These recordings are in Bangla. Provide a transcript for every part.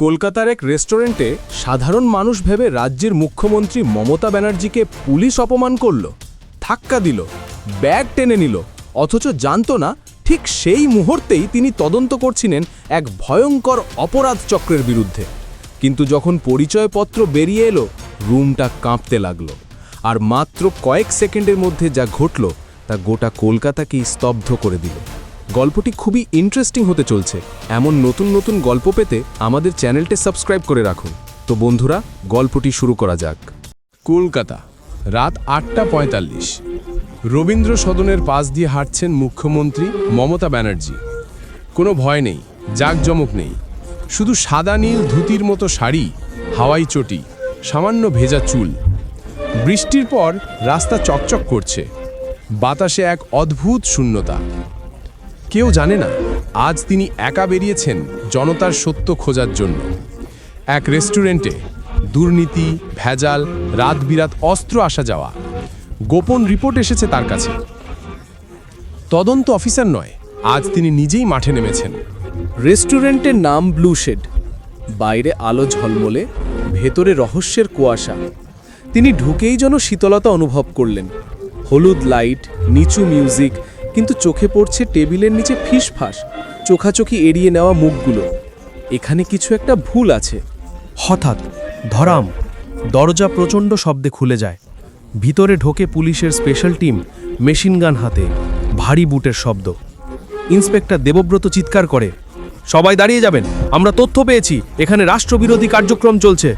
কলকাতার এক রেস্টুরেন্টে সাধারণ মানুষ ভেবে রাজ্যের মুখ্যমন্ত্রী মমতা ব্যানার্জিকে পুলিশ অপমান করল। ধাক্কা দিল, ব্যাগ টেনে নিল, অথচ জানতো না ঠিক সেই মুহূর্তেই তিনি তদন্ত করছিলেন এক ভয়ঙ্কর অপরাধ চক্রের বিরুদ্ধে। কিন্তু যখন পরিচয়পত্র বেরিয়ে এলো, রুমটা কাঁপতে লাগল। আর মাত্র কয়েক সেকেন্ডের মধ্যে যা ঘটল, তা গোটা কলকাতাকেই স্তব্ধ করে দিল। গল্পটি খুবই ইন্টারেস্টিং হতে চলছে। এমন নতুন নতুন গল্প পেতে আমাদের চ্যানেলটি সাবস্ক্রাইব করে রাখুন। তো বন্ধুরা, গল্পটি শুরু করা যাক। কলকাতা, রাত আটটা পঁয়তাল্লিশ। রবীন্দ্র সদনের পাশ দিয়ে হাঁটছেন মুখ্যমন্ত্রী মমতা ব্যানার্জি। কোনো ভয় নেই, জাঁকজমক নেই। শুধু সাদা নীল ধুতির মতো শাড়ি, হাওয়াই চটি, সামান্য ভেজা চুল। বৃষ্টির পর রাস্তা চকচক করছে। বাতাসে এক অদ্ভুত শূন্যতা। কেউ জানে না, আজ তিনি একা বেরিয়েছেন জনতার সত্য খোঁজার জন্য। এক রেস্টুরেন্টে দুর্নীতি, ভেজাল রাত বিরাত অস্ত্র আসা যাওয়া, গোপন রিপোর্ট এসেছে তার কাছে। তদন্ত অফিসার নয়, আজ তিনি নিজেই মাঠে নেমেছেন। রেস্টুরেন্টের নাম ব্লু শেড, বাইরে আলো ঝলমলে, ভেতরে রহস্যের কুয়াশা। তিনি ঢুকেই যেন শীতলতা অনুভব করলেন। হলুদ লাইট, নিচু মিউজিক কিন্তু চোখে পড়ছে টেবিলের নিচে ফিসফাস চোখাচোখি এড়িয়ে নেওয়া মুখগুলো। এখানে কিছু একটা ভুল আছে। হঠাৎ ধরাম দরজা প্রচণ্ড শব্দে খুলে যায়। ভিতরে ঢোকে পুলিশের স্পেশাল টিম মেশিন গান হাতে ভারী বুটের শব্দ। ইন্সপেক্টর দেবব্রত চিৎকার করে সবাই দাঁড়িয়ে যাবেন আমরা তথ্য পেয়েছি এখানে রাষ্ট্রবিরোধী কার্যক্রম চলছে।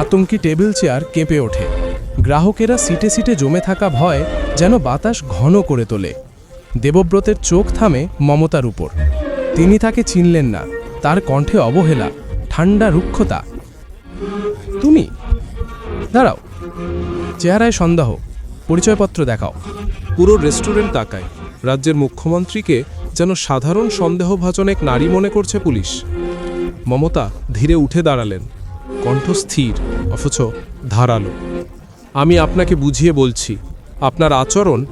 আতঙ্কি টেবিল চেয়ার কেঁপে ওঠে। গ্রাহকেরা সিটে সিটে জমে থাকা ভয় যেন বাতাস ঘন করে তোলে। দেবব্রতের চোখ থামে মমতার উপর। তিনি তাকে চিনলেন না। তার কণ্ঠে অবহেলা ঠান্ডা রুক্ষতা। তুমি, দাঁড়াও। চেহারায় সন্দেহ, পরিচয়পত্র দেখাও। পুরো রেস্টুরেন্ট তাকায়। রাজ্যের মুখ্যমন্ত্রীকে যেন সাধারণ সন্দেহভাজন এক নারী মনে করছে পুলিশ। মমতা ধীরে উঠে দাঁড়ালেন। কণ্ঠ স্থির, অথচ ধারালো। আমি আপনাকে বুঝিয়ে বলছি, আপনার আচরণ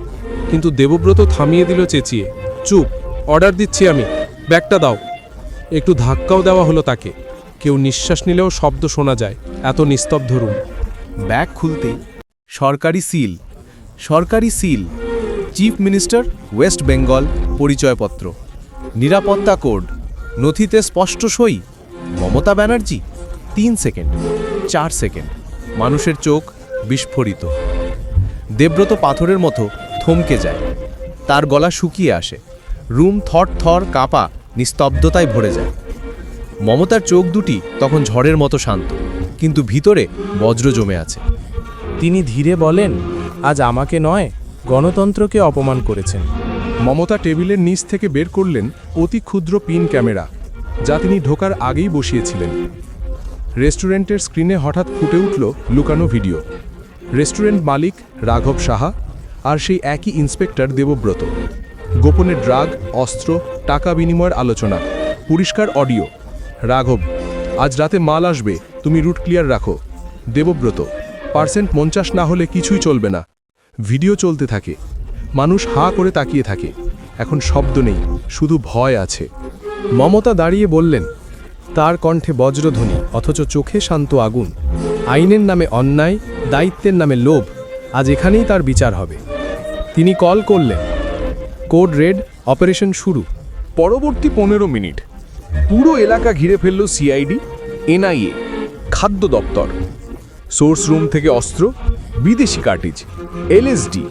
কিন্তু দেবব্রত থামিয়ে দিল চেঁচিয়ে, চুপ অর্ডার দিচ্ছি আমি, ব্যাগটা দাও। একটু ধাক্কাও দেওয়া হলো তাকে। কেউ নিঃশ্বাস নিলেও শব্দ শোনা যায়, এত নিস্তব্ধ রুম। ব্যাগ খুলতেই সরকারি সিল সরকারি seal, chief minister, West Bengal, পরিচয়পত্র, নিরাপত্তা কোড, নথিতে স্পষ্ট সই, মমতা ব্যানার্জি, তিন সেকেন্ড, চার সেকেন্ড, মানুষের চোখ বিস্ফোরিত। দেব্রত পাথরের মতো থমকে যায়। তার গলা শুকিয়ে আসে। রুম থর থর কাঁপা নিস্তব্ধতায় ভরে যায়। মমতার চোখ দুটি তখন ঝড়ের মতো শান্ত, কিন্তু ভিতরে বজ্র জমে আছে। তিনি ধীরে বলেন, আজ আমাকে নয়, গণতন্ত্রকে অপমান করেছেন। মমতা টেবিলের নিচ থেকে বের করলেন অতি ক্ষুদ্র পিন ক্যামেরা, যা তিনি ঢোকার আগেই বসিয়েছিলেন। রেস্টুরেন্টের স্ক্রিনে হঠাৎ ফুটে উঠল লুকানো ভিডিও। রেস্টুরেন্ট মালিক রাঘব সাহা আর সেই একই ইন্সপেক্টর দেবব্রত। গোপনে ড্রাগ, অস্ত্র, টাকা বিনিময়ের আলোচনা, পরিষ্কার অডিও। রাঘব, আজ রাতে মাল আসবে, তুমি রুট ক্লিয়ার রাখো। দেবব্রত, পার্সেন্ট পঞ্চাশ না হলে কিছুই চলবে না। ভিডিও চলতে থাকে। মানুষ হাঁ করে তাকিয়ে থাকে। এখন শব্দ নেই, শুধু ভয় আছে। মমতা দাঁড়িয়ে বললেন, তার কণ্ঠে বজ্রধ্বনি, অথচ চোখে শান্ত আগুন। আইনের নামে অন্যায়, দায়িত্বের নামে লোভ আজ এখানেই তার বিচার হবে। তিনি কল করলেন। কোড রেড, অপারেশন শুরু। পরবর্তী পনেরো মিনিট। পুরো এলাকা ঘিরে ফেলল সিআইডি, এনআইএ, খাদ্য দপ্তর। সোর্স রুম থেকে অস্ত্র, বিদেশি কার্টিজ, এলএসডি,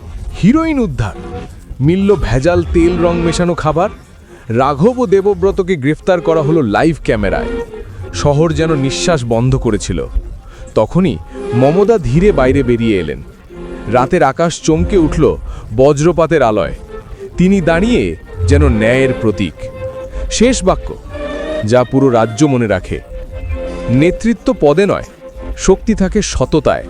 হিরোইন উদ্ধার। মিলল ভেজাল তেল রং মেশানো খাবার। রাঘব ও দেবব্রতকে গ্রেফতার করা হলো লাইভ ক্যামেরায়। শহর যেন নিঃশ্বাস বন্ধ করেছিল। তখনই মমতা ধীরে বাইরে বেরিয়ে এলেন। রাতের আকাশ চমকে উঠল বজ্রপাতের আলয়। তিনি দাঁড়িয়ে যেন ন্যায়ের প্রতীক। শেষ বাক্য, যা পুরো রাজ্য মনে রাখে। নেতৃত্ব পদে নয়, শক্তি থাকে সততায়।